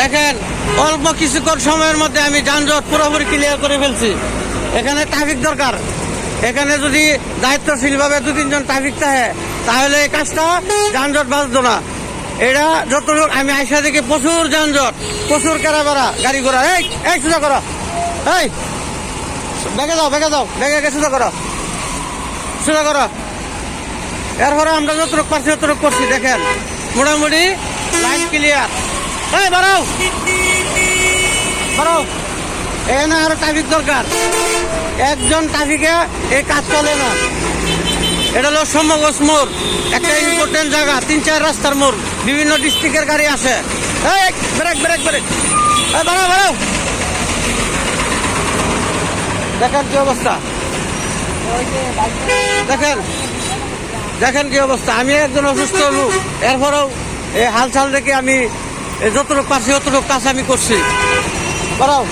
দেখেন, অল্প কিছুক্ষণ সময়ের মধ্যে আমি যানজট পুরোপুরি ক্লিয়ার করে ফেলছি। এখানে ট্রাফিক দরকার। এখানে যদি দায়িত্বশীলভাবে দু, তিনজন ট্রাফিক থাকে, তাহলে এই কাজটা যানজট বাঁচতো না। এটা যতটুকু আমি আইসা দেখি প্রচুর যানজট, প্রচুর কেরাবেড়া গাড়ি ঘোড়া। এই এই সোজা করো। এই ব্যাগে যাও ব্যাগে যাও ব্যাগে গিয়ে সোজা করো। সোজা করো। এরপরে আমরা যতটুকু পারছি, ততটুকু করছি। দেখেন, মোটামুটি লাইন ক্লিয়ার এই বাড়াও। বাড়াও। এখানে আরও ট্রাফিক দরকার। একজন ট্রাফিকে এই কাজ চলে না। এটা হলো সম্মগজ মোড়। একটা ইম্পর্টেন্ট জায়গা, তিন, চার রাস্তার মোড়। বিভিন্ন ডিস্ট্রিক্টের গাড়ি আসে। এই ব্রেক ব্রেক ব্রেক এই বাড়াও বাড়াও। দেখেন কি অবস্থা। দেখেন। দেখেন কি অবস্থা। আমি একজন অসুস্থ লোক। এরপরেও এই হাল চাল দেখে আমি যতটুকু পারছি ততটুকু কাজ আমি করছি। বাড়াও